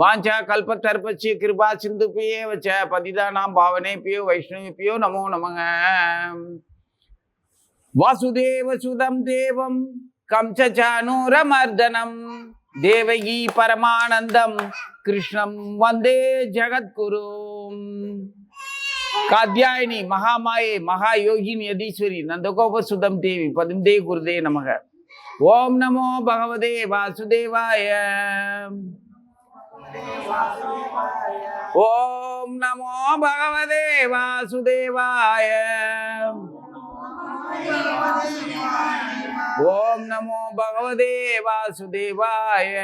வாஞ்சா கல்பத்தர்பச்சி கிருபா சிந்து pie வச்ச பதிதா நாம் பாவனே பியோ வைஷ்ணவி பியோ நமோ நமக. வாசுதேவ சுதம் தேவம் கம்சானூரமர்தனம் தேவகி பரமானந்தம் கிருஷ்ணம் வந்தே ஜகத்குரும் காத்யாயினி மகாமாயே மகா யோகினி அதீஸ்வரி நந்தகோப சுதம் தேவி பதிந்தே குருதே நமக. ஓம் நமோ பகவதே வாசுதேவாய. ஓம் நமோ பகவதே வாசுதேவாய. ஓம் நமோ பகவதே வாசுதேவாய.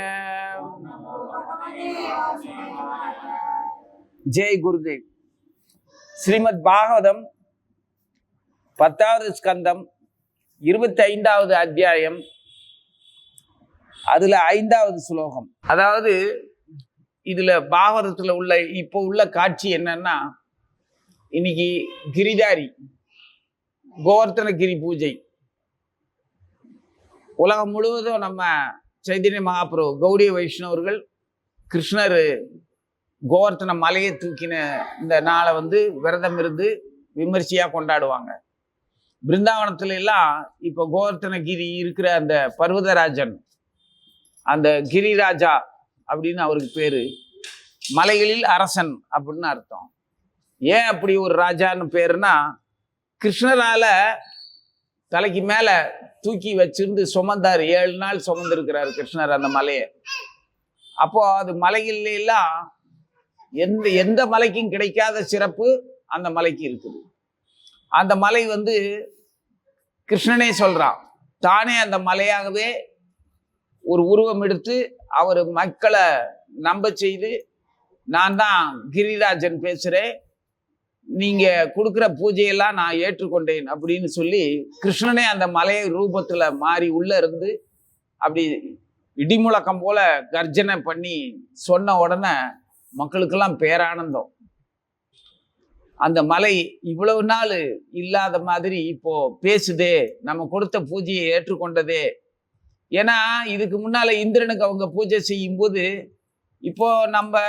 ஜெய் குருதேவ். ஸ்ரீமத் பாகவதம் பத்தாவது ஸ்கந்தம் இருபத்தி ஐந்தாவது அத்தியாயம். அதுல ஐந்தாவது ஸ்லோகம். அதாவது இதுல பாகவதத்துல உள்ள இப்போ உள்ள காட்சி என்னன்னா இன்னைக்கு கிரிதாரி கோவர்த்தனகிரி பூஜை. உலகம் முழுவதும் நம்ம சைதன்ய மகாபுரு கௌடிய வைஷ்ணவர்கள் கிருஷ்ணர் கோவர்த்தன மலையை தூக்கின இந்த நாளை வந்து விரதம் இருந்து விமர்சையாக கொண்டாடுவாங்க. பிருந்தாவனத்துல எல்லாம் இப்போ கோவர்த்தனகிரி இருக்கிற அந்த பர்வதராஜன் அந்த கிரிராஜா அப்படின்னு அவருக்கு பேரு. மலைகளில் அரசன் அப்படின்னு அர்த்தம். ஏன் அப்படி ஒரு ராஜான்னு பேருனா கிருஷ்ணரால தலைக்கு மேல தூக்கி வச்சிருந்து சுமந்தார். ஏழு நாள் சுமந்திருக்கிறார் கிருஷ்ணர் அந்த மலையை. அப்போ அது மலைகள்லாம் எந்த எந்த மலைக்கும் கிடைக்காத சிறப்பு அந்த மலைக்கு இருக்குது. அந்த மலை வந்து கிருஷ்ணனே சொல்றான். தானே அந்த மலையாகவே ஒரு உருவம் எடுத்து அவர் மக்களை நம்ப செய்து நான் தான் கிரிராஜன் பேசுகிறேன் நீங்கள் கொடுக்குற பூஜையெல்லாம் நான் ஏற்றுக்கொண்டேன் அப்படின்னு சொல்லி கிருஷ்ணனே அந்த மலை ரூபத்தில் மாறி உள்ளே இருந்து அப்படி இடிமுழக்கம் போல கர்ஜனை பண்ணி சொன்ன உடனே மக்களுக்கெல்லாம் பேரானந்தம். அந்த மலை இவ்வளவு நாள் இல்லாத மாதிரி இப்போ பேசுதே நம்ம கொடுத்த பூஜையை ஏற்றுக்கொண்டதே ஏன்னா இதுக்கு முன்னால் இந்திரனுக்கு அவங்க பூஜை செய்யும் போது நம்ம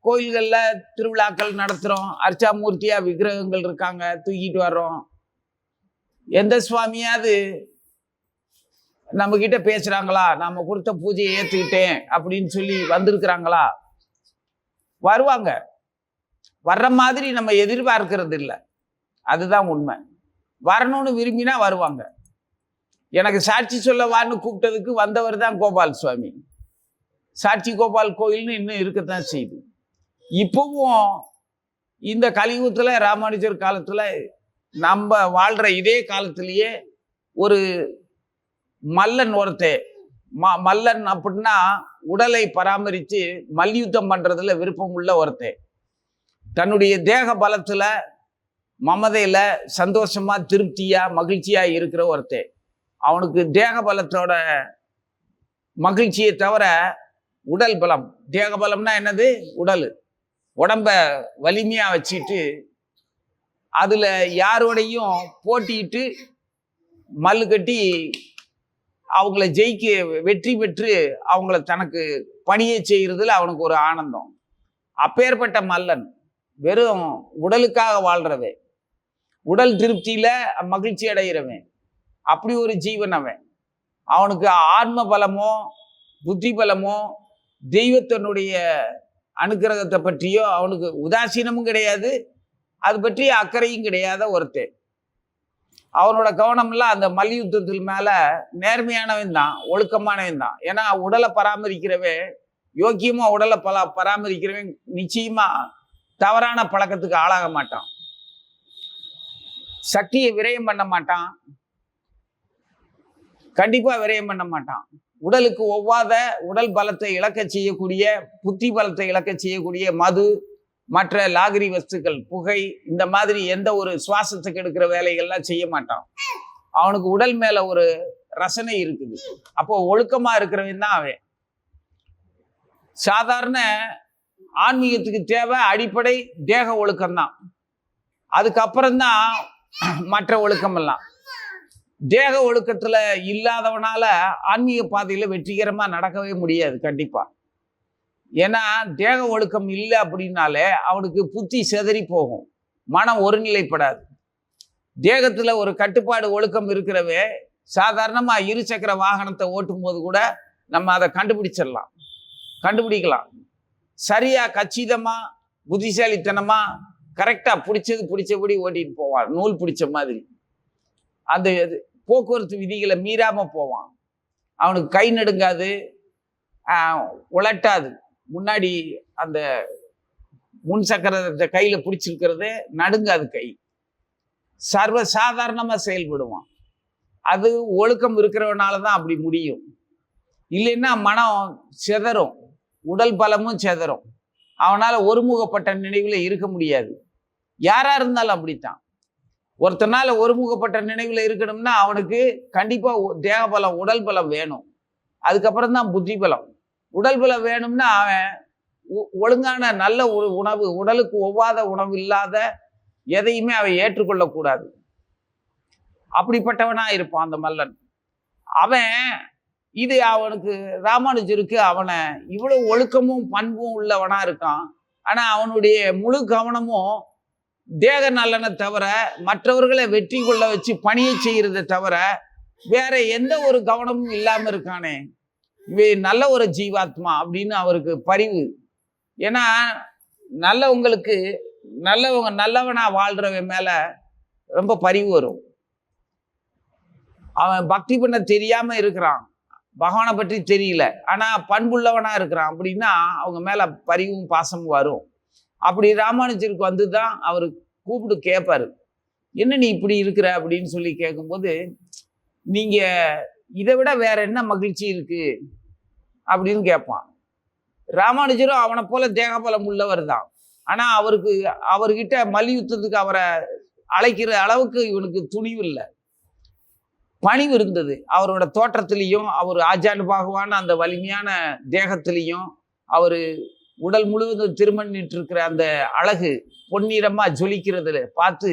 கோயில்களில் திருவிழாக்கள் நடத்துகிறோம் அர்ச்சாமூர்த்தியாக விக்கிரகங்கள் இருக்காங்க தூக்கிட்டு வர்றோம். எந்த சுவாமியாவது நம்ம கிட்ட நம்ம கொடுத்த பூஜையை ஏற்றுக்கிட்டேன் அப்படின்னு சொல்லி வந்திருக்கிறாங்களா? வருவாங்க. வர்ற மாதிரி நம்ம எதிர்பார்க்கறது இல்லை அதுதான் உண்மை. வரணும்னு விரும்பினா வருவாங்க. எனக்கு சாட்சி சொல்ல வான்னு கூப்பிட்டதுக்கு வந்தவர் தான் கோபால் சுவாமி சாட்சி கோபால் கோயில்னு இன்னும் இருக்கத்தான் செய்யுது. இப்போவும் இந்த கலியுகத்தில் ராமானுஜர் காலத்தில் நம்ம வாழ்கிற இதே காலத்திலேயே ஒரு மல்லன் ஒருத்தே ம மல்லன் அப்படின்னா உடலை பராமரித்து மல்யுத்தம் பண்ணுறதுல விருப்பம் உள்ள ஒருத்தே. தன்னுடைய தேக பலத்தில் மமதையில் சந்தோஷமாக திருப்தியாக மகிழ்ச்சியாக இருக்கிற ஒருத்தே. அவனுக்கு தேக பலத்தோட மகிழ்ச்சியை தவிர உடல் பலம். தேக பலம்னா என்னது? உடல். உடம்ப வலிமையாக வச்சுட்டு அதில் யாரோடையும் போட்டிட்டு மல்லு கட்டி அவங்கள ஜெயிக்க வெற்றி பெற்று அவங்கள தனக்கு பணியை செய்கிறதுல அவனுக்கு ஒரு ஆனந்தம். அப்பேற்பட்ட மல்லன் வெறும் உடலுக்காக வாழ்கிறவன் உடல் திருப்தியில் மகிழ்ச்சி அடைகிறவன் அப்படி ஒரு ஜீவன் அவன். அவனுக்கு ஆன்ம பலமோ புத்தி பலமோ தெய்வத்தனுடைய அனுக்கிரகத்தை பற்றியோ அவனுக்கு உதாசீனமும் கிடையாது. அது பற்றி அக்கறையும் கிடையாத ஒருத்தன். அவனோட கவனம்லாம் அந்த மல்யுத்தத்தில் மேல நேர்மையானவன் தான் ஒழுக்கமானவன் தான். ஏன்னா உடலை பராமரிக்கிறவன் யோக்கியமாக உடலை பல பராமரிக்கிறவன் நிச்சயமாக தவறான பழக்கத்துக்கு ஆளாக மாட்டான். சக்தியை விரயம் பண்ண மாட்டான். கண்டிப்பாக விரயம் பண்ண மாட்டான். உடலுக்கு ஒவ்வாத உடல் பலத்தை இழக்க செய்யக்கூடிய புத்தி பலத்தை இழக்க செய்யக்கூடிய மது மற்ற லாகிரி வஸ்துக்கள் புகை இந்த மாதிரி எந்த ஒரு சுவாசத்துக்கு எடுக்கிற வேலைகள்லாம் செய்ய மாட்டான். அவனுக்கு உடல் மேல ஒரு ரசனை இருக்குது. அப்போ ஒழுக்கமா இருக்கிறவன் தான் அவன். சாதாரண ஆன்மீகத்துக்கு தேவை அடிப்படை தேக ஒழுக்கம்தான். அதுக்கப்புறம்தான் மற்ற ஒழுக்கமெல்லாம். தேக ஒழுக்கத்தில் இல்லாதவனால ஆன்மீக பாதையில் வெற்றிகரமாக நடக்கவே முடியாது கண்டிப்பாக ஏன்னா தேக ஒழுக்கம் இல்லை அப்படின்னாலே அவனுக்கு புத்தி செதறி போகும். மனம் ஒருநிலைப்படாது. தேகத்தில் ஒரு கட்டுப்பாடு ஒழுக்கம் இருக்கிறவே சாதாரணமாக இருசக்கர வாகனத்தை ஓட்டும் போது கூட நம்ம அதை கண்டுபிடிச்சிடலாம். கண்டுபிடிக்கலாம். சரியாக கச்சிதமாக புத்திசாலித்தனமாக கரெக்டாக பிடிச்சது பிடிச்சபடி ஓட்டிகிட்டு போவான். நூல் பிடிச்ச மாதிரி. அந்த போக்குவரத்து விதிகளை மீறாமல் போவான். அவனுக்கு கை நடுங்காது உலட்டாது. முன்னாடி அந்த முன் சக்கரத்தை கையில் பிடிச்சிருக்கிறது நடுங்காது கை. சர்வ சாதாரணமாக செயல்படுவான். அது ஒழுக்கம் இருக்கிறவனால தான் அப்படி முடியும். இல்லைன்னா மனம் சிதறும். உடல் பலமும் சிதறும். அவனால் ஒருமுகப்பட்ட நினைவில் இருக்க முடியாது. யாராக இருந்தாலும் அப்படித்தான். ஒருத்தனால ஒருமுகப்பட்ட நினைவில் இருக்கணும்னா அவனுக்கு கண்டிப்பாக தேக பலம் உடல் பலம் வேணும். அதுக்கப்புறம் தான் புத்தி பலம் உடல் பலம் வேணும்னா அவன் ஒ- ஒழுங்கான நல்ல ஒரு உணவு உடலுக்கு ஒவ்வாத உணவு இல்லாத எதையுமே அவன் ஏற்றுக்கொள்ளக்கூடாது. அப்படிப்பட்டவனாக இருப்பான் அந்த மல்லன். அவன் இது அவனுக்கு ராமானுஜருக்கு அவனை இவ்வளோ ஒழுக்கமும் பண்பும் உள்ளவனாக இருக்கான். ஆனால் அவனுடைய முழு கவனமும் தேக நலனை தவிர மற்றவர்களை வெற்றி கொள்ள வச்சு பணியை செய்கிறத தவிர வேற எந்த ஒரு கவனமும் இல்லாமல் இருக்கானே. இவை நல்ல ஒரு ஜீவாத்மா அப்படின்னு அவருக்கு பரிவு. ஏன்னா நல்லவங்களுக்கு நல்லவங்க நல்லவனாக வாழ்கிறவன் மேலே ரொம்ப பரிவு வரும். அவன் பக்தி பண்ண தெரியாமல் இருக்கிறான். பகவானை பற்றி தெரியல. ஆனால் பண்புள்ளவனாக இருக்கிறான் அப்படின்னா அவங்க மேலே பரிவும் பாசமும் வரும். அப்படி ராமானுஜருக்கு வந்து தான் அவர் கூப்பிட்டு கேட்பாரு என்ன நீ இப்படி இருக்கிற? அப்படின்னு சொல்லி கேட்கும்போது நீங்கள் இதை விட வேற என்ன மகிழ்ச்சி இருக்குது அப்படின்னு கேட்பான் ராமானுஜரும் அவனை போல தேகபலம் உள்ளவர் தான். ஆனால் அவருக்கு அவர்கிட்ட மல்யுத்தத்துக்கு அவரை அழைக்கிற அளவுக்கு இவனுக்கு துணிவு இல்லை. பணிவு இருந்தது. அவரோட தோற்றத்திலையும் அவர் ஆஜானு பாகுவான அந்த வலிமையான தேகத்திலையும் அவர் உடல் முழுவதும் திருமணிட்டு இருக்கிற அந்த அழகு பொன்னிறமாக ஜொலிக்கிறதுல பார்த்து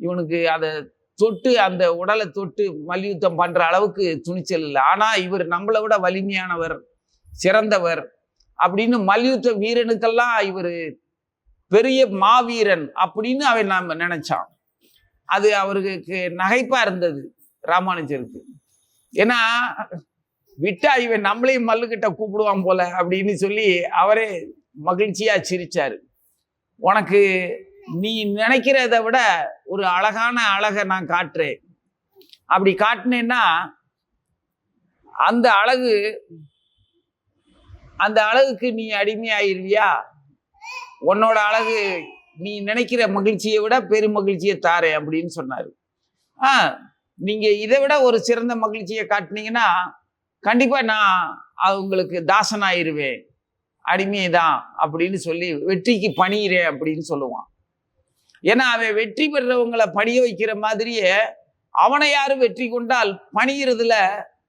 இவனுக்கு அதை தொட்டு அந்த உடலை தொட்டு மல்யுத்தம் பண்ணுற அளவுக்கு துணிச்சல் இல்லை. ஆனால் இவர் நம்மளை விட வலிமையானவர் சிறந்தவர் அப்படின்னு மல்யுத்த வீரனுக்கெல்லாம் இவர் பெரிய மாவீரன் அப்படின்னு அவன் நாம் நினைச்சான். அது அவருக்கு நகைப்பாக இருந்தது ராமானுஜருக்கு. ஏன்னா விட்டா இவன் நம்மளையும் மல்லுக்கிட்ட கூப்பிடுவான் போல அப்படின்னு சொல்லி அவரே மகிழ்ச்சியாக சிரித்தார் உனக்கு நீ நினைக்கிறத விட ஒரு அழகான அழகை நான் காட்டுறேன். அப்படி காட்டினேன்னா அந்த அழகு அந்த அழகுக்கு நீ அடிமையாயிருவியா? உன்னோட அழகு நீ நினைக்கிற மகிழ்ச்சியை விட பெரும் மகிழ்ச்சியை தாரேன் அப்படின்னு சொன்னார். ஆ நீங்கள் இதை விட ஒரு சிறந்த மகிழ்ச்சியை காட்டினீங்கன்னா கண்டிப்பாக நான் அவங்களுக்கு தாசனாயிருவேன். அடிமை தான் அப்படின்னு சொல்லி வெற்றிக்கு பணியிறே அப்படின்னு சொல்லுவான். ஏன்னா அவன் வெற்றி பெறவங்களை பணிய வைக்கிற மாதிரியே அவனை யாரும் வெற்றி கொண்டால் பணியிறதுல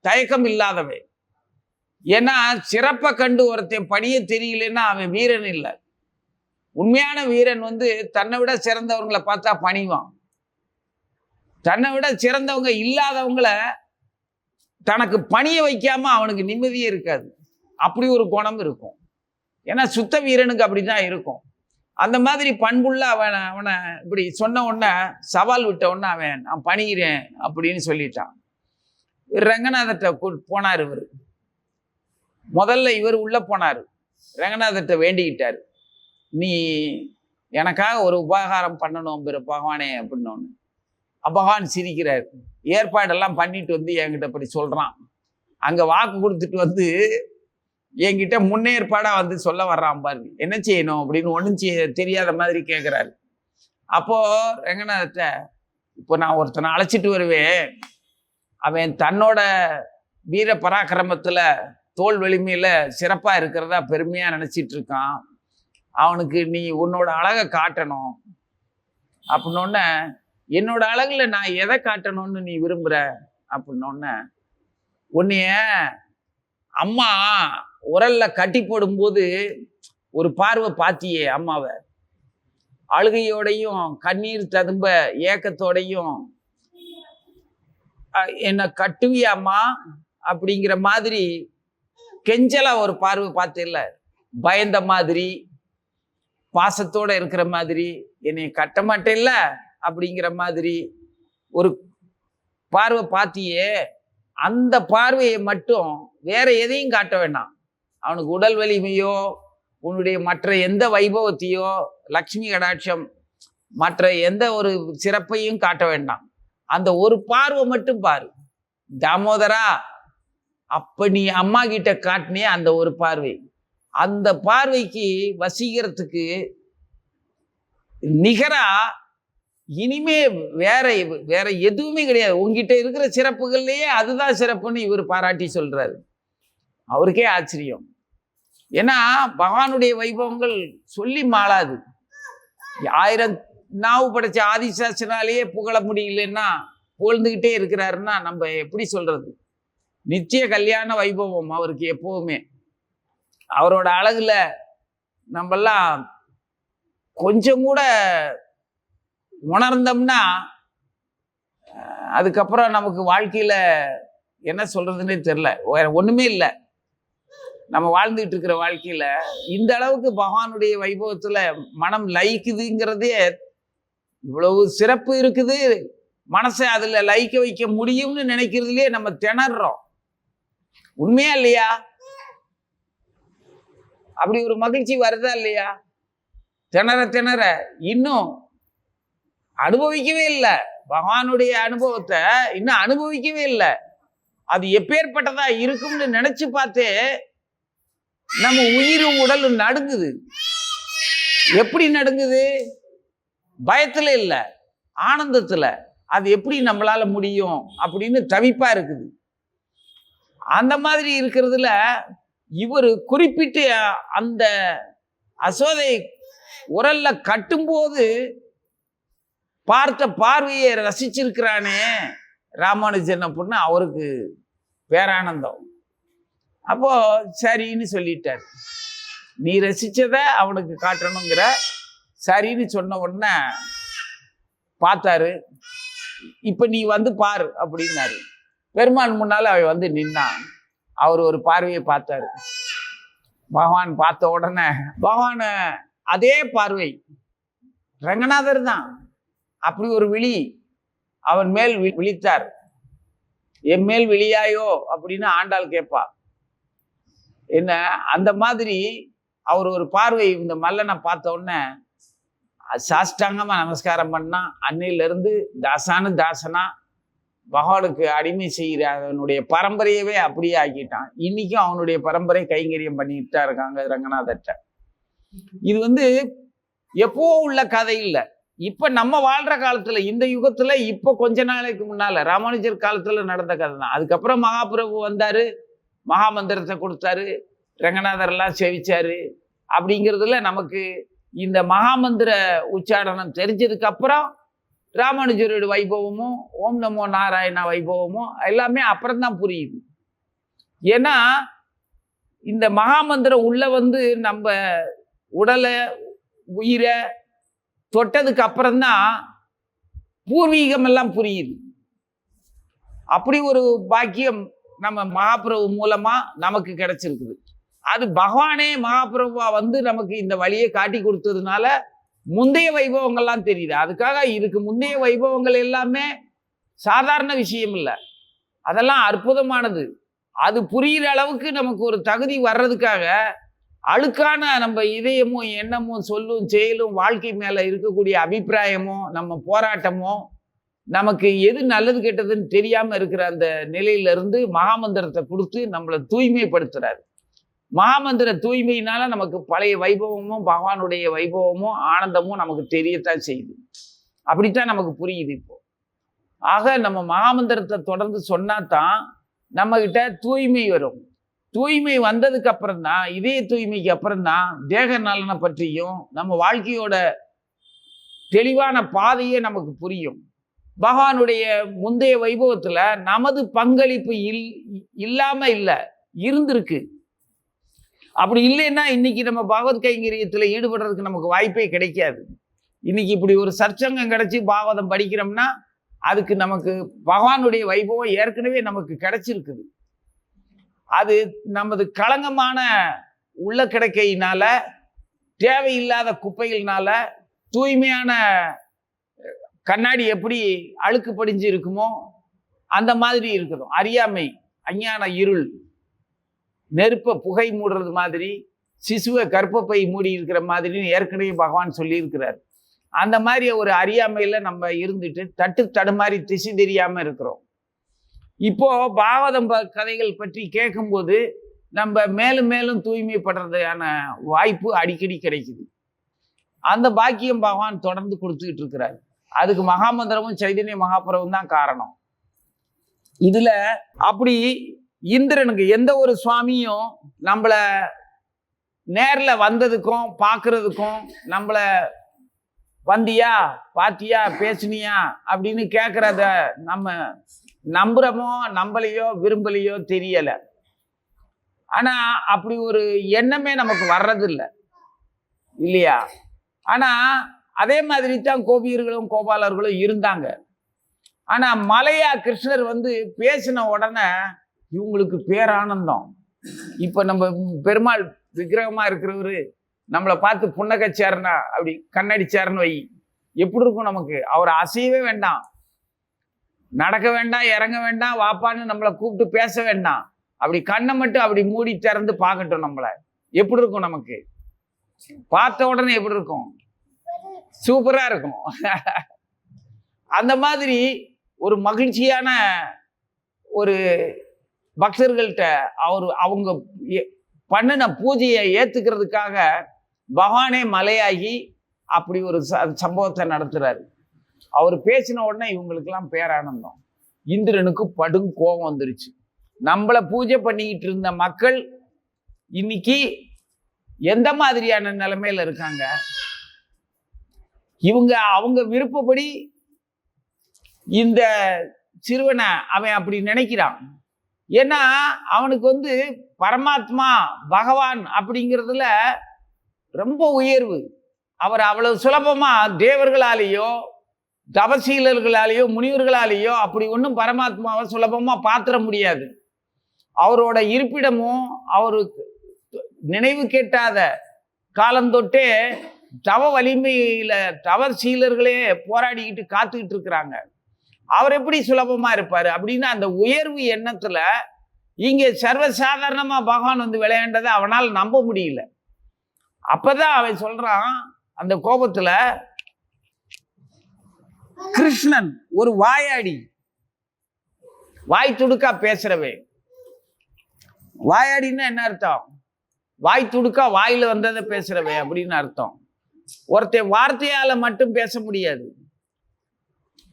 தயக்கம் இல்லாதவன். ஏன்னா சிறப்பை கண்டு ஒருத்தன் பணிய தெரியலன்னா அவன் வீரன் இல்லை. உண்மையான வீரன் வந்து தன்னை விட சிறந்தவங்களை பார்த்தா பணிவான். தன்னை விட சிறந்தவங்க இல்லாதவங்கள தனக்கு பணிய வைக்காம அவனுக்கு நிம்மதியே இருக்காது. அப்படி ஒரு குணம் இருக்கும். ஏன்னா சுத்த வீரனுக்கு அப்படி தான் இருக்கும். அந்த மாதிரி பண்புள்ள அவனை அவனை இப்படி சொன்ன உடனே சவால் விட்ட உடனே அவன் நான் பணிகிறேன் அப்படின்னு சொல்லிட்டான். இவர் ரங்கநாதர்கிட்ட போனார் இவர். முதல்ல இவர் உள்ளே போனார். ரங்கநாதர்கிட்ட வேண்டிக்கிட்டார். நீ எனக்காக ஒரு உபகாரம் பண்ணணும் பெரு பகவானே அப்படின்னு பகவான் சிரிக்கிறார். ஏற்பாடெல்லாம் பண்ணிட்டு வந்து என்கிட்ட இப்படி சொல்கிறான் அங்கே வாக்கு கொடுத்துட்டு வந்து என்கிட்ட முன்னேற்பாடாக வந்து சொல்ல வர்றான் பாருங்க. என்ன செய்யணும் அப்படின்னு ஒன்றும் செய்ய தெரியாத மாதிரி கேட்குறாரு அப்போ ரங்கநாதத்தை இப்போ நான் ஒருத்தனை அழைச்சிட்டு வருவேன். அவன் தன்னோட வீர பராக்கிரமத்தில் தோல் வலிமையில் சிறப்பாக இருக்கிறதா பெருமையாக நினச்சிட்டு இருக்கான். அவனுக்கு நீ உன்னோட அழகை காட்டணும். அப்படின்னோடனே என்னோட அழகில் நான் எதை காட்டணும்னு நீ விரும்புகிற அப்படின்னோடனே உன்னைய அம்மா உரல்ல கட்டி போடும்போது ஒரு பார்வை பாத்தியே அம்மாவை. அழுகையோடையும் கண்ணீர் ததும்ப ஏக்கத்தோடையும் என்ன என்னை கட்டுவியாம்மா அப்படிங்கிற மாதிரி கெஞ்சலா ஒரு பார்வை பார்த்தில்ல. பயந்த மாதிரி பாசத்தோட இருக்கிற மாதிரி என்னை கட்ட மாட்டேல்ல? அப்படிங்கிற மாதிரி ஒரு பார்வை பார்த்தியே அந்த பார்வையை மட்டும் வேற எதையும் காட்ட வேண்டாம். அவனுக்கு உடல் வலிமையோ உன்னுடைய மற்ற எந்த வைபவத்தையோ லக்ஷ்மி கடாட்சம் மற்ற எந்த ஒரு சிறப்பையும் காட்ட வேண்டாம். அந்த ஒரு பார்வை மட்டும் பாரு. தாமோதரா அப்ப நீ அம்மா கிட்ட காட்டினே அந்த ஒரு பார்வை. அந்த பார்வைக்கு வசீகரத்துக்கு நிகரா இனிமே வேற வேற எதுவுமே கிடையாது. உங்ககிட்ட இருக்கிற சிறப்புகள்லயே அதுதான் சிறப்புன்னு இவர் பாராட்டி சொல்றாரு. அவருக்கே ஆச்சரியம். ஏன்னா பகவானுடைய வைபவங்கள் சொல்லி மாளாது. ஆயிரம் நாவு படைச்ச ஆதிசாசனாலேயே புகழ முடியலன்னா புகழ்ந்துக்கிட்டே இருக்கிறாருன்னா நம்ம எப்படி சொல்றது? நிச்சய கல்யாண வைபவம் அவருக்கு எப்பவுமே. அவரோட அழகுல நம்மெல்லாம் கொஞ்சம் கூட உணர்ந்தோம்னா அதுக்கப்புறம் நமக்கு வாழ்க்கையில் என்ன சொல்கிறதுனே தெரில வேற இல்லை. நம்ம வாழ்ந்துட்டு இருக்கிற வாழ்க்கையில இந்த அளவுக்கு பகவானுடைய வைபவத்துல மனம் லயிக்குதுங்கிறதே இவ்வளவு சிறப்பு இருக்குது. மனசை அதுல லயிக்க வைக்க முடியும்னு நினைக்கிறதுலயே நம்ம திணறோம். உண்மையா இல்லையா? அப்படி ஒரு மகிழ்ச்சி வருதா இல்லையா? திணற திணற. இன்னும் அனுபவிக்கவே இல்லை. பகவானுடைய அனுபவத்தை இன்னும் அனுபவிக்கவே இல்லை. அது எப்பேற்பட்டதா இருக்கும்னு நினைச்சு பார்த்தே நம்ம உயிரும் உடலும் நடுங்குது. எப்படி நடுங்குது? பயத்தில் இல்லை ஆனந்தத்தில். அது எப்படி நம்மளால முடியும் அப்படின்னு தவிப்பாக இருக்குது. அந்த மாதிரி இருக்கிறதுல இவர் குறிப்பிட்டு அந்த அசோதை உரல்ல கட்டும்போது பார்த்த பார்வையை ரசிச்சிருக்கிறானே ராமானுஜன் அப்படின்னா அவருக்கு பேரானந்தம். அப்போ சரின்னு சொல்லிட்டார். நீ ரசிச்சத அவனுக்கு காட்டணுங்கிற சரின்னு சொன்ன உடனே பார்த்தாரு. இப்போ நீ வந்து பாரு அப்படின்னாரு. பெருமான் முன்னால் அவன் வந்து நின்னான். அவர் ஒரு பார்வையை பார்த்தாரு. பகவான் பார்த்த உடனே பகவான அதே பார்வை. ரங்கநாதர் தான். அப்படி ஒரு விழி அவன் மேல் விழித்தார். என் மேல் விழியாயோ அப்படின்னு ஆண்டாள் கேட்பா. என்ன? அந்த மாதிரி அவர் ஒரு பார்வை இந்த மல்லனை பார்த்த உடனே சாஷ்டாங்கமாக நமஸ்காரம் பண்ணால் அன்னையிலேருந்து தாசானு தாசனா பகவானுக்கு அடிமை செய்கிற அவனுடைய பரம்பரையவே அப்படியே ஆக்கிட்டான். இன்னைக்கும் அவனுடைய பரம்பரை கைங்கரியம் பண்ணிட்டு தான் இருக்காங்க ரங்கநாதர்கிட்ட. இது வந்து எப்போ உள்ள கதை இல்லை. இப்ப நம்ம வாழ்ற காலத்துல இந்த யுகத்துல இப்ப கொஞ்ச நாளைக்கு முன்னால ராமானுஜர் காலத்துல நடந்த கதை தான் அதுக்கப்புறம் மகாபிரபு வந்தாரு. மகாமந்திரத்தை கொடுத்தாரு ரங்கநாதர் எல்லாம் சேவிச்சாரு. அப்படிங்கிறதுல நமக்கு இந்த மகாமந்திர உச்சாரணம் தெரிஞ்சதுக்கு அப்புறம் ராமானுஜரோட வைபவமும் ஓம் நமோ நாராயணா வைபவமும் எல்லாமே அப்புறம் தான் புரியுது. ஏன்னா இந்த மகாமந்திரம் உள்ளே வந்து நம்ம உடலை உயிரை தொட்டதுக்கு அப்புறம்தான் பூர்வீகம் எல்லாம் புரியுது. அப்படி ஒரு பாக்கியம் நம்ம மகாபிரபு மூலமா நமக்கு கிடைச்சிருக்குது. அது பகவானே மகாபிரபுவா வந்து நமக்கு இந்த வழியை காட்டி கொடுத்ததுனால முந்தைய வைபவங்கள்லாம் தெரியுது. அதுக்காக இதுக்கு முந்தைய வைபவங்கள் எல்லாமே சாதாரண விஷயம் இல்லை. அதெல்லாம் அற்புதமானது. அது புரிகிற அளவுக்கு நமக்கு ஒரு தகுதி வர்றதுக்காக அழுக்கான நம்ம இதயமும் எண்ணமும் சொல்லும் செயலும் வாழ்க்கை மேலே இருக்கக்கூடிய அபிப்பிராயமும் நம்ம போராட்டமும் நமக்கு எது நல்லது கெட்டதுன்னு தெரியாமல் இருக்கிற அந்த நிலையில இருந்து மகாமந்திரத்தை கொடுத்து நம்மளை தூய்மைப்படுத்துறாரு. மகாமந்திர தூய்மையினால நமக்கு பழைய வைபவமும் பகவானுடைய வைபவமும் ஆனந்தமும் நமக்கு தெரியத்தான் செய்யுது. அப்படித்தான் நமக்கு புரியுது இப்போ. ஆக நம்ம மகாமந்திரத்தை தொடர்ந்து சொன்னா தான் நம்ம கிட்ட தூய்மை வரும். தூய்மை வந்ததுக்கு அப்புறம் தான் இதய தூய்மைக்கு அப்புறம் தான் தேக நலனை பற்றியும் நம்ம வாழ்க்கையோட தெளிவான பாதையே நமக்கு புரியும். பகவானுடைய முந்தைய வைபவத்தில் நமது பங்களிப்பு இல் இல்லாமல் இல்லை இருந்திருக்கு. அப்படி இல்லைன்னா இன்னைக்கு நம்ம பகவத் கைங்கரியத்தில் ஈடுபடுறதுக்கு நமக்கு வாய்ப்பே கிடைக்காது. இன்னைக்கு இப்படி ஒரு சற்சங்கம் கிடைச்சி பாகவதம் படிக்கிறோம்னா அதுக்கு நமக்கு பகவானுடைய வைபவம் ஏற்கனவே நமக்கு கிடைச்சிருக்குது. அது நமது களங்கமான உள்ள கிடக்கையினால தேவையில்லாத குப்பைகள்னால தூய்மையான கண்ணாடி எப்படி அழுக்கு படிஞ்சு இருக்குமோ அந்த மாதிரி இருக்கணும். அறியாமை அஞ்ஞான இருள். நெருப்பை புகை மூடுறது மாதிரி சிசுவை கற்பப்பை மூடி இருக்கிற மாதிரின்னு ஏற்கனவே பகவான் சொல்லியிருக்கிறார். அந்த மாதிரி ஒரு அறியாமையில் நம்ம இருந்துட்டு தட்டு தடுமாறி திசை தெரியாமல் இருக்கிறோம். இப்போ பாவதம் கதைகள் பற்றி கேட்கும்போது நம்ம மேலும் மேலும் தூய்மைப்படுறதுக்கான வாய்ப்பு அடிக்கடி கிடைக்குது. அந்த பாக்கியம் பகவான் தொடர்ந்து கொடுத்துக்கிட்டு இருக்கிறார். அதுக்கு மகாமந்திரமும் சைதன்ய மகாபுரமும் தான் காரணம். இதுல அப்படி இந்திரனுக்கு எந்த ஒரு சுவாமியும் நம்மள நேரில் வந்ததுக்கும் பார்க்கறதுக்கும் நம்மள வந்தியா பாத்தியா பேசுனியா அப்படின்னு கேட்குறத நம்ம நம்புறோமோ நம்பலையோ விரும்பலையோ தெரியலை. ஆனால் அப்படி ஒரு எண்ணமே நமக்கு வர்றதில்லை. இல்லையா? ஆனால் அதே மாதிரி தான் கோபியர்களும் கோபாலர்களும் இருந்தாங்க. ஆனால் மலையா கிருஷ்ணர் வந்து பேசின உடனே இவங்களுக்கு பேரானந்தம். இப்போ நம்ம பெருமாள் விக்கிரகமாக இருக்கிறவர் நம்மளை பார்த்து புன்னகச்சாருனா அப்படி கண்ணடிச்சாருன்னு வை. எப்படி இருக்கும் நமக்கு? அவர் அசையவே வேண்டாம். நடக்க வேண்டாம் இறங்க வேண்டாம் வாப்பான்னு நம்மளை கூப்பிட்டு பேச வேண்டாம். அப்படி கண்ணை மட்டும் அப்படி மூடி திறந்து பார்க்கட்டும் நம்மளை. எப்படி இருக்கும் நமக்கு? பார்த்த உடனே எப்படி இருக்கும்? சூப்பராக இருக்கும். அந்த மாதிரி ஒரு மகிழ்ச்சியான ஒரு பக்தர்கள்ட்ட அவர் அவங்க பண்ணின பூஜையை ஏற்றுக்கிறதுக்காக பகவானே மலையாகி அப்படி ஒரு ச- சம்பவத்தை நடத்துகிறாரு அவர் பேசின உடனே இவங்களுக்கெல்லாம் பேரானந்தம். இந்திரனுக்கு படும் கோபம் வந்துருச்சு. நம்மளை பூஜை பண்ணிக்கிட்டு இருந்த மக்கள் இன்னைக்கு எந்த மாதிரியான நிலைமையில் இருக்காங்க? இவங்க அவங்க விருப்பப்படி இந்த சிறுவனை அவன் அப்படி நினைக்கிறான். ஏன்னா அவனுக்கு வந்து பரமாத்மா பகவான் அப்படிங்கிறதுல ரொம்ப உயர்வு. அவர் அவ்வளவு சுலபமாக தேவர்களாலேயோ தவசீலர்களாலேயோ முனிவர்களாலேயோ அப்படி ஒன்றும் பரமாத்மாவை சுலபமாக பாத்திர முடியாது. அவரோட இருப்பிடமும் அவருக்கு நினைவு கேட்டாத காலந்தொட்டே தவ வலிமையில் தவ சீலர்களே போராடிக்கிட்டு காத்துக்கிட்டு இருக்கிறாங்க. அவர் எப்படி சுலபமாக இருப்பார்? அப்படின்னு அந்த உயர்வு எண்ணத்தில் இங்கே சர்வசாதாரணமாக பகவான் வந்து விளையாண்டதை அவனால் நம்ப முடியல. அப்போ தான் அவன் சொல்கிறான் அந்த கோபத்தில் கிருஷ்ணன் ஒரு வாயாடி. வாய் துடுக்கா பேசுறவே. வாயாடின்னா என்ன அர்த்தம்? வாய் துடுக்கா வாயில் வந்ததை பேசுறவே அப்படின்னு அர்த்தம். ஒருத்தன் வார்த்தையால் மட்டும் பேச முடியாது.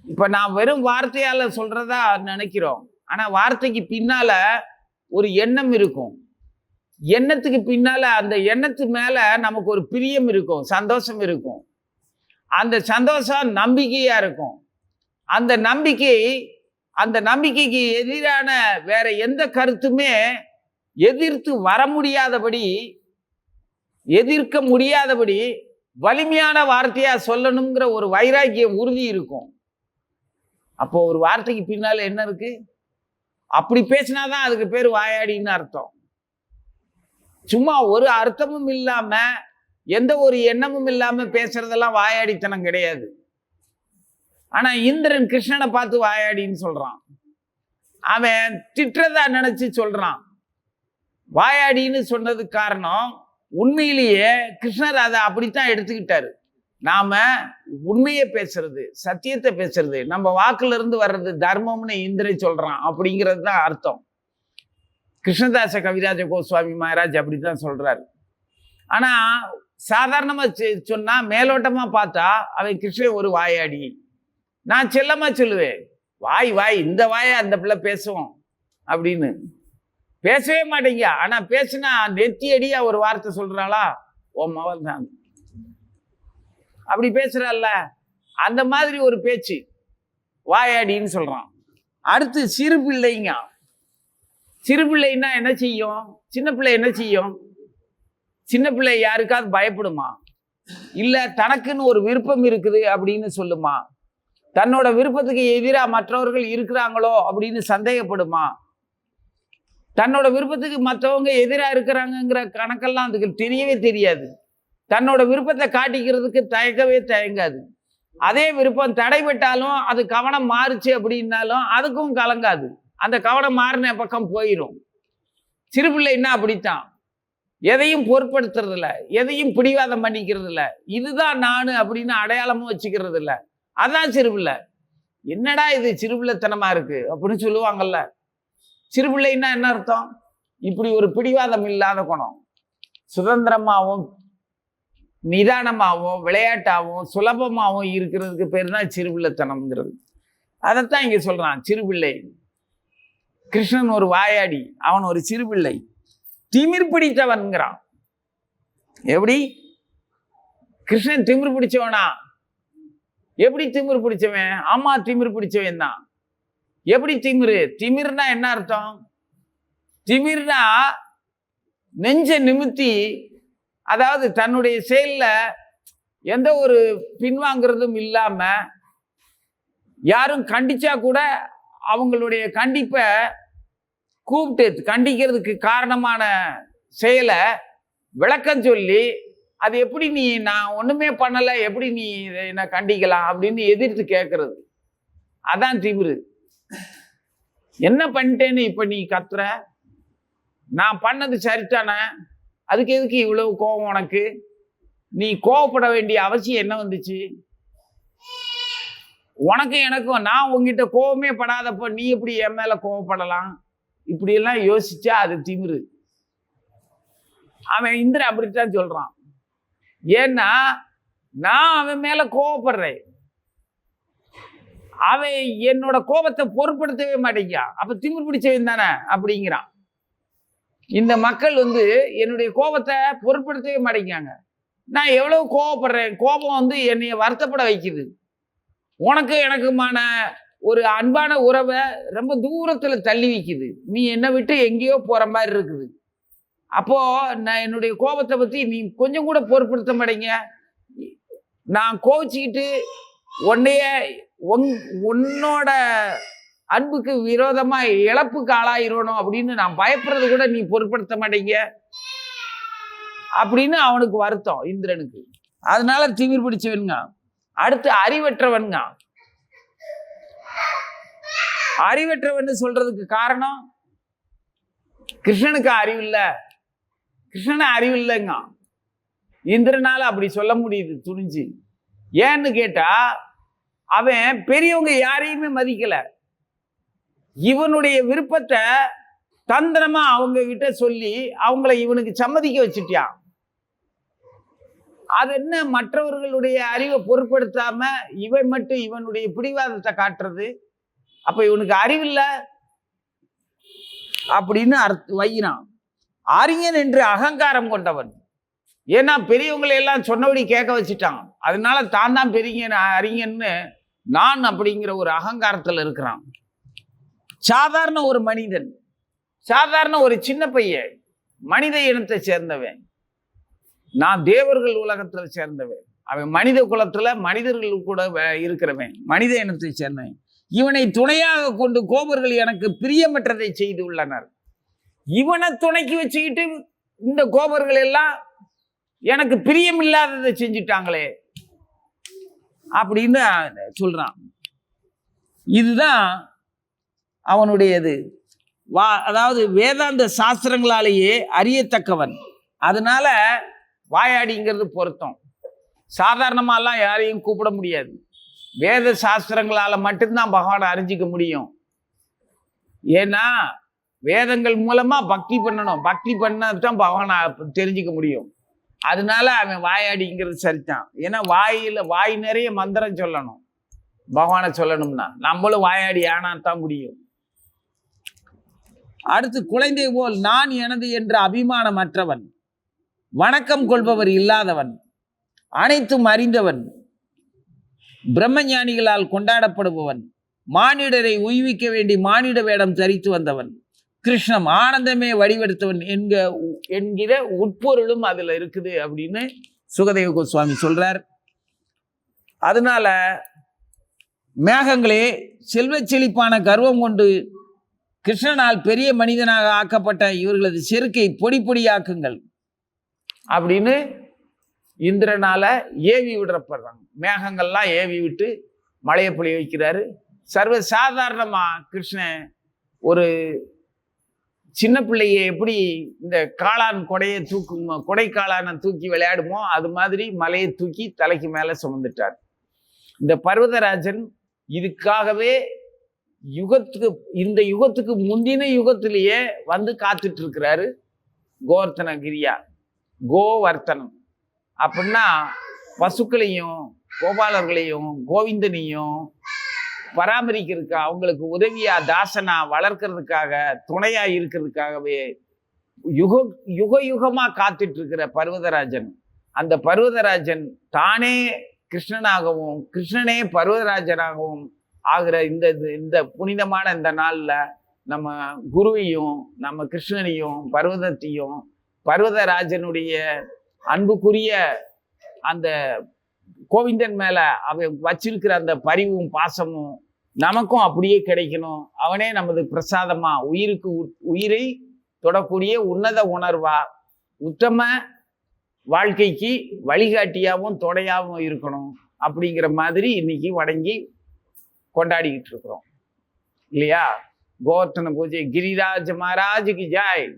இப்போ நான் வெறும் வார்த்தையால் சொல்கிறதா நினைக்கிறோம். ஆனால் வார்த்தைக்கு பின்னால் ஒரு எண்ணம் இருக்கும். எண்ணத்துக்கு பின்னால் அந்த எண்ணத்து மேலே நமக்கு ஒரு பிரியம் இருக்கும் சந்தோஷம் இருக்கும். அந்த சந்தோஷம் நம்பிக்கையாக இருக்கும். அந்த நம்பிக்கை அந்த நம்பிக்கைக்கு எதிரான வேற எந்த கருத்துமே எதிர்த்து வர முடியாதபடி எதிர்க்க முடியாதபடி வலிமையான வார்த்தையா சொல்லணுங்கிற ஒரு வைராக்கியம் உறுதி இருக்கும். அப்போ ஒரு வார்த்தைக்கு பின்னால என்ன இருக்கு? அப்படி பேசினாதான் அதுக்கு பேர் வாயாடின்னு அர்த்தம். சும்மா ஒரு அர்த்தமும் இல்லாம எந்த ஒரு எண்ணமும் இல்லாம பேசுறதெல்லாம் வாயாடித்தனம் கிடையாது. ஆனா இந்திரன் கிருஷ்ணனை பார்த்து வாயாடின்னு சொல்றான். அவன் திட்டுறதா நினைச்சு சொல்றான். வாயாடின்னு சொன்னதுக்கு காரணம் உண்மையிலேயே கிருஷ்ணர் அதை அப்படித்தான் எடுத்துக்கிட்டாரு. நாம் உண்மையை பேசுறது சத்தியத்தை பேசுறது நம்ம வாக்குலேருந்து வர்றது தர்மம்னு இந்திரை சொல்கிறான் அப்படிங்கிறது தான் அர்த்தம். கிருஷ்ணதாச கவிராஜ கோஸ்வாமி மகாராஜ் அப்படி தான் சொல்கிறாரு ஆனால் சாதாரணமாக சொன்னால் மேலோட்டமாக பார்த்தா அவன் கிருஷ்ணன் ஒரு வாயாடி. நான் செல்லமாக சொல்லுவேன். வாய் வாய் இந்த வாயை அந்த பிள்ளை பேசுவோம் அப்படின்னு. பேசவே மாட்டேங்க. ஆனால் பேசுனா நெத்தி அடியா ஒரு வார்த்தை சொல்கிறாளா ஓ மவன் தான். அப்படி பேசுறாள்ல. அந்த மாதிரி ஒரு பேச்சு. வாயாடின்னு சொல்கிறான் அடுத்து சிறு பிள்ளைங்க. சிறு பிள்ளைன்னா என்ன செய்யும்? சின்ன பிள்ளை என்ன செய்யும்? சின்ன பிள்ளை யாருக்காவது பயப்படுமா? இல்லை தனக்குன்னு ஒரு விருப்பம் இருக்குது அப்படின்னு சொல்லுமா? தன்னோட விருப்பத்துக்கு எதிராக மற்றவர்கள் இருக்கிறாங்களோ அப்படின்னு சந்தேகப்படுமா? தன்னோட விருப்பத்துக்கு மற்றவங்க எதிராக இருக்கிறாங்கங்கிற கணக்கெல்லாம் அதுக்கு தெரியவே தெரியாது. தன்னோட விருப்பத்தை காட்டிக்கிறதுக்கு தயக்கவே தயங்காது. அதே விருப்பம் தடைபட்டாலும் அது கவனம் மாறுச்சு அப்படின்னாலும் அதுக்கும் கலங்காது. அந்த கவனம் மாறின பக்கம் போயிடும் சிறு பிள்ளைன்னா அப்படித்தான். எதையும் பொருட்படுத்துறதில்ல. எதையும் பிடிவாதம் பண்ணிக்கிறதில்ல. இதுதான் நான் அப்படின்னு அடையாளமும் வச்சுக்கிறது இல்ல அதான் சிறுபிள்ளை என்னடா இது சிறுபிள்ளைத்தனமாக இருக்குது அப்படின்னு சொல்லுவாங்கல்ல. சிறுபிள்ளைன்னா என்ன அர்த்தம்? இப்படி ஒரு பிடிவாதம் இல்லாத குணம். சுதந்திரமாகவும் நிதானமாகவும் விளையாட்டாகவும் சுலபமாகவும் இருக்கிறதுக்கு பேர் தான் சிறுபிள்ளைத்தனம்ங்கிறது. அதைத்தான் இங்கே சொல்கிறான் சிறுபிள்ளை. கிருஷ்ணன் ஒரு வாயாடி அவன் ஒரு சிறுபிள்ளை. திமிர் பிடித்தவன்கிறான் எப்படி? கிருஷ்ணன் திமிர் பிடிச்சவனா? எப்படி திமிர் பிடிச்சவன்? ஆமா திமிர் பிடிச்சவன் தான் எப்படி திமிரு? திமிர்னா என்ன அர்த்தம்? திமிர்னா நெஞ்ச நிமித்தி அதாவது தன்னுடைய செயலில் எந்த ஒரு பின்வாங்கிறதும் இல்லாமல் யாரும் கண்டிச்சா கூட அவங்களுடைய கண்டிப்பை கூப்பிட்டு கண்டிக்கிறதுக்கு காரணமான செயலை விளக்கம் சொல்லி அது எப்படி நீ நான் ஒன்றுமே பண்ணலை எப்படி நீ என்னை கண்டிக்கலாம்? அப்படின்னு எதிர்த்து கேட்கறது அதான் திமிரு. என்ன பண்ணிட்டேன்னு இப்ப நீ கத்துற? நான் பண்ணது சரிதானே? அதுக்கு எதுக்கு இவ்வளவு கோபம் உனக்கு? நீ கோவப்பட வேண்டிய அவசியம் என்ன வந்துச்சு? உனக்கும் எனக்கும் நான் உங்ககிட்ட கோவமே படாதப்ப நீ எப்படி என் மேல கோவப்படலாம்? இப்படியெல்லாம் யோசிச்சா அது திமிரு. அவன் இந்திரன் அப்படித்தான் சொல்றான். ஏன்னா நான் அவன் மேல கோவப்படுறேன். அவன் என்னோட கோபத்தை பொருட்படுத்தவே மாட்டேங்கிறான் அப்ப திமிர் பிடிச்சவன் தானே அப்படிங்கிறான். இந்த மக்கள் வந்து என்னுடைய கோபத்தை பொருட்படுத்தவே மாட்டேங்கிறாங்க. நான் எவ்வளவு கோவப்படுறேன் கோபம் வந்து என்னைய வருத்தப்பட வைக்குது. உனக்கு எனக்குமான ஒரு அன்பான உறவை ரொம்ப தூரத்தில் தள்ளி வைக்குது. நீ என்னை விட்டு எங்கேயோ போற மாதிரி இருக்குது. அப்போ நான் என்னுடைய கோபத்தை பத்தி நீ கொஞ்சம் கூட பொருட்படுத்த மாட்டேங்க. நான் கோவிச்சுக்கிட்டு உன்னைய உன் உன்னோட அன்புக்கு விரோதமா இழப்புக்கு ஆளாயிரணும் அப்படின்னு நான் பயப்படுறது கூட நீ பொருட்படுத்த மாட்டீங்க. அப்படின்னு அவனுக்கு வருத்தம் இந்திரனுக்கு. அதனால திமிர் பிடிச்சவனுங்க. அடுத்து அறிவற்றவனுங்க. அறிவற்றவன் சொல்றதுக்கு காரணம் கிருஷ்ணனுக்கு அறிவு இல்லை கிருஷ்ணனை அறிவு இல்லைங்க இந்திரனால அப்படி சொல்ல முடியுது துணிஞ்சு. ஏன்னு கேட்டா அவன் பெரியவங்க யாரையுமே மதிக்கல. இவனுடைய விருப்பத்தை தந்திரமா அவங்க கிட்ட சொல்லி அவங்கள இவனுக்கு சம்மதிக்க வச்சுட்டியான் அது என்ன மற்றவர்களுடைய அறிவை பொருட்படுத்தாம இவன் மட்டும் இவனுடைய பிடிவாதத்தை காட்டுறது? அப்ப இவனுக்கு அறிவில்லை? அப்படின்னு அர்த்த வையினான். அறிஞன் என்று அகங்காரம் கொண்டவன். ஏன்னா பெரியவங்களை எல்லாம் சொன்னபடி கேட்க வச்சுட்டான். அதனால தான் தான் பெரிய அறிஞன்னு நான் அப்படிங்கிற ஒரு அகங்காரத்தில் இருக்கிறான். சாதாரண ஒரு மனிதன் சாதாரண ஒரு சின்ன பையன் மனித இனத்தை சேர்ந்தவன் நான் தேவர்கள் உலகத்தில் சேர்ந்தவன் அவன் மனித குலத்தில் மனிதர்கள் கூட வே- இருக்கிறவன் மனித இனத்தை சேர்ந்தவன். இவனை துணையாக கொண்டு கோபர்கள் எனக்கு பிரியமற்றதை செய்து உள்ளனர். இவனை துணைக்கு வச்சுக்கிட்டு இந்த கோபர்கள் எல்லாம் எனக்கு பிரியமில்லாததை செஞ்சிட்டாங்களே அப்படின்னு சொல்கிறான் இதுதான் அவனுடையது. வா அதாவது வேதாந்த சாஸ்திரங்களாலேயே அறியத்தக்கவன். அதனால வாயாடிங்கிறது பொருத்தம். சாதாரணமாலாம் யாரையும் கூப்பிட முடியாது. வேத சாஸ்திரங்களால் மட்டும்தான் பகவானை அறிஞ்சிக்க முடியும். ஏன்னா வேதங்கள் மூலமாக பக்தி பண்ணணும். பக்தி பண்ணதான் பகவானை தெரிஞ்சுக்க முடியும். அதனால அவன் வாயாடிங்கிறது சரிதான். ஏன்னா வாயில் வாய் நிறைய மந்திரம் சொல்லணும். பகவானை சொல்லணும்னா. நம்மளும் வாயாடி ஆனா தான் முடியும். அடுத்து குழந்தை போல் நான் எனது என்ற அபிமானமற்றவன் வணக்கம் கொள்பவர் இல்லாதவன் அனைத்தும் அறிந்தவன் பிரம்மஞானிகளால் கொண்டாடப்படுபவன் மானிடரை உய்விக்க வேண்டி மானிட வேடம் தரித்து வந்தவன் கிருஷ்ணம் ஆனந்தமே வடிவெடுத்தவன் என்க என்கிற உட்பொருளும் அதில் இருக்குது அப்படின்னு சுகதேவ கோஸ்வாமி சொல்கிறார் அதனால மேகங்களே செல்வச் செழிப்பான கர்வம் கொண்டு கிருஷ்ணனால் பெரிய மனிதனாக ஆக்கப்பட்ட இவர்களது செருக்கை பொடி பொடியாக்குங்கள் அப்படின்னு இந்திரனால் ஏவி விடப்படுறாங்க. மேகங்கள்லாம் ஏவி விட்டு மழையை பொழிய வைக்கிறாரு. சர்வ சாதாரணமாக கிருஷ்ணன் ஒரு சின்ன பிள்ளைய எப்படி இந்த காளான் கொடையை தூக்கும் கொடை காளானை தூக்கி விளையாடுமோ அது மாதிரி மலையை தூக்கி தலைக்கு மேலே சுமந்துட்டார். இந்த பர்வதராஜன் இதுக்காகவே யுகத்துக்கு இந்த யுகத்துக்கு முந்தின யுகத்திலேயே வந்து காத்துட்டு இருக்கிறாரு கோவர்த்தன கிரியா கோவர்த்தனம். அப்படின்னா பசுக்களையும் கோபாலர்களையும் கோவிந்தனையும் பராமரிக்கிறதுக்கு அவங்களுக்கு உதவியா தாசனா வளர்க்கறதுக்காக துணையா இருக்கிறதுக்காகவே யுக யுக யுகமா காத்துட்டு இருக்கிற பர்வதராஜன். அந்த பர்வதராஜன் தானே கிருஷ்ணனாகவும் கிருஷ்ணனே பர்வதராஜனாகவும் ஆகிற இந்த இந்த புனிதமான இந்த நாளில் நம்ம குருவையும் நம்ம கிருஷ்ணனையும் பர்வதத்தையும் பர்வதராஜனுடைய அன்புக்குரிய அந்த கோவிந்தன் மேலே அவன் வச்சிருக்கிற அந்த பரிவும் பாசமும் நமக்கும் அப்படியே கிடைக்கணும். அவனே நமது பிரசாதமா. உயிருக்கு உயிரை தொடக்கூடிய உன்னத உணர்வா. உத்தம வாழ்க்கைக்கு வழிகாட்டியாகவும் துணையாகவும் இருக்கணும் அப்படிங்கிற மாதிரி இன்னைக்கு வணங்கி கொண்டாடிக்கிட்டு இருக்கிறோம். இல்லையா? கோவர்த்தன பூஜை கிரிராஜ மகாராஜுக்கு ஜாய்.